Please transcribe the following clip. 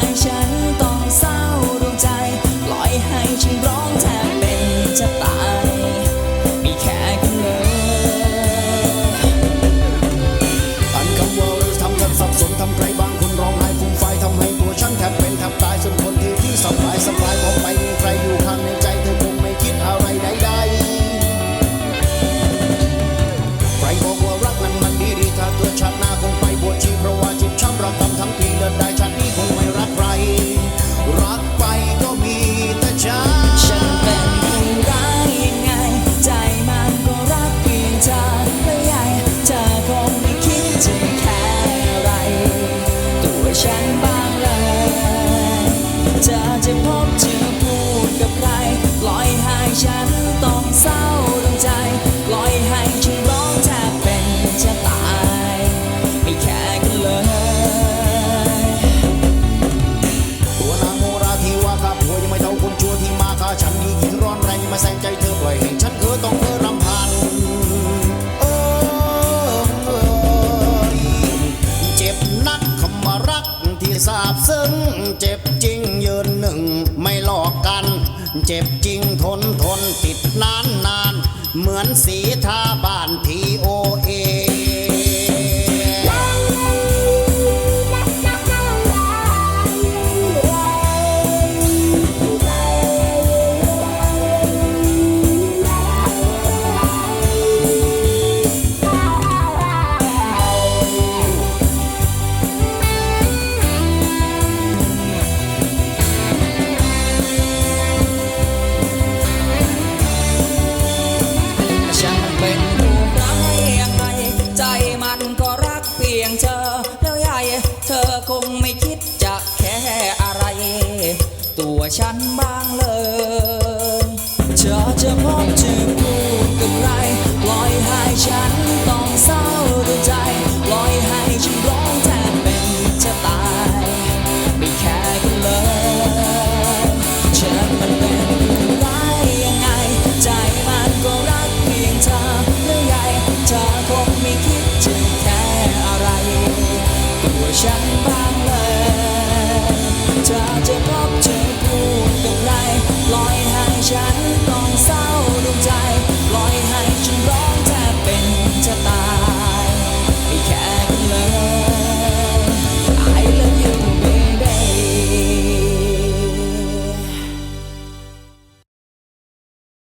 caixa กับหัวยังไม่เท่าคนชั่วที่มาฆ่าฉันดีหญิงร้อนแรงมาแซงใจเธอปล่อยให้ฉันเธอต้องเพ้อรำพันโอ้ยเจ็บนักคำว่ารักที่สาบซึ้งเจ็บจริงยืนหนึ่งไม่หลอกกัน เจ็บจริงทนทนติดนานนานเหมือนสีทาบ้านพีโอียงเธอแล้วยายเธอคงไม่คิดจะแค่อะไร ตัวฉันบ้างเลยเธอจะพบเจอผู้กับใครปล่อยให้ฉัน